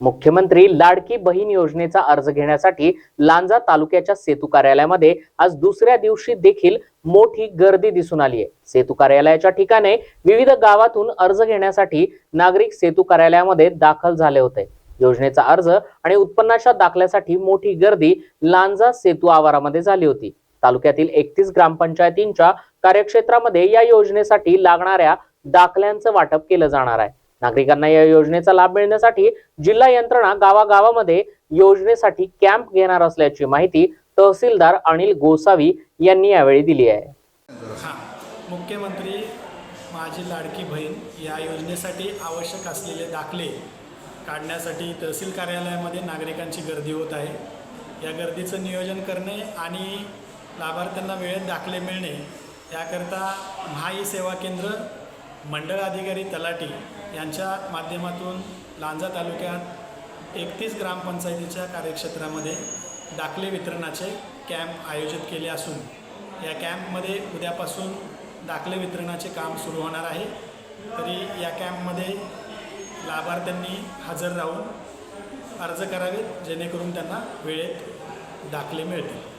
मुख्यमंत्री लाडकी बहीण योजनेचा अर्ज घेण्यासाठी लांजा तालुक्याच्या सेतू कार्यालयामध्ये आज दुसऱ्या दिवशी देखील मोठी गर्दी दिसून आली आहे. सेतू कार्यालयाच्या ठिकाणी विविध गावातून अर्ज घेण्यासाठी नागरिक सेतू कार्यालयामध्ये दाखल झाले होते. योजनेचा अर्ज आणि उत्पन्नाच्या दाखल्यासाठी मोठी गर्दी लांजा सेतू आवारामध्ये झाली होती. तालुक्यातील एकतीस ग्रामपंचायतींच्या कार्यक्षेत्रामध्ये या योजनेसाठी लागणाऱ्या दाखल्यांचं वाटप केलं जाणार आहे. नागरिकांना या योजनेचा लाभ मिळण्यासाठी जिल्हा यंत्रणा गावागावामध्ये योजनेसाठी कॅम्प घेणार असल्याची माहिती तहसीलदार अनिल गोसावी यांनी यावेळी दिली आहे. मुख्यमंत्री माझी लाडकी बहीण या योजनेसाठी आवश्यक असलेले दाखले काढण्यासाठी तहसील कार्यालयामध्ये नागरिकांची गर्दी होत आहे. या गर्दीचं नियोजन करणे आणि लाभार्थ्यांना वेळेत दाखले मिळणे याकरता महाई सेवा केंद्र मंडळ अधिकारी तलाठी यांच्या माध्यमातून लांजा तालुक्यात एकतीस ग्रामपंचायतीच्या कार्यक्षेत्रामध्ये दाखले वितरणाचे कॅम्प आयोजित केले असून या कॅम्पमध्ये उद्यापासून दाखले वितरणाचे काम सुरू होणार आहे. तरी या कॅम्पमध्ये लाभार्थ्यांनी हजर राहून अर्ज करावेत जेणेकरून त्यांना वेळेत दाखले मिळतील.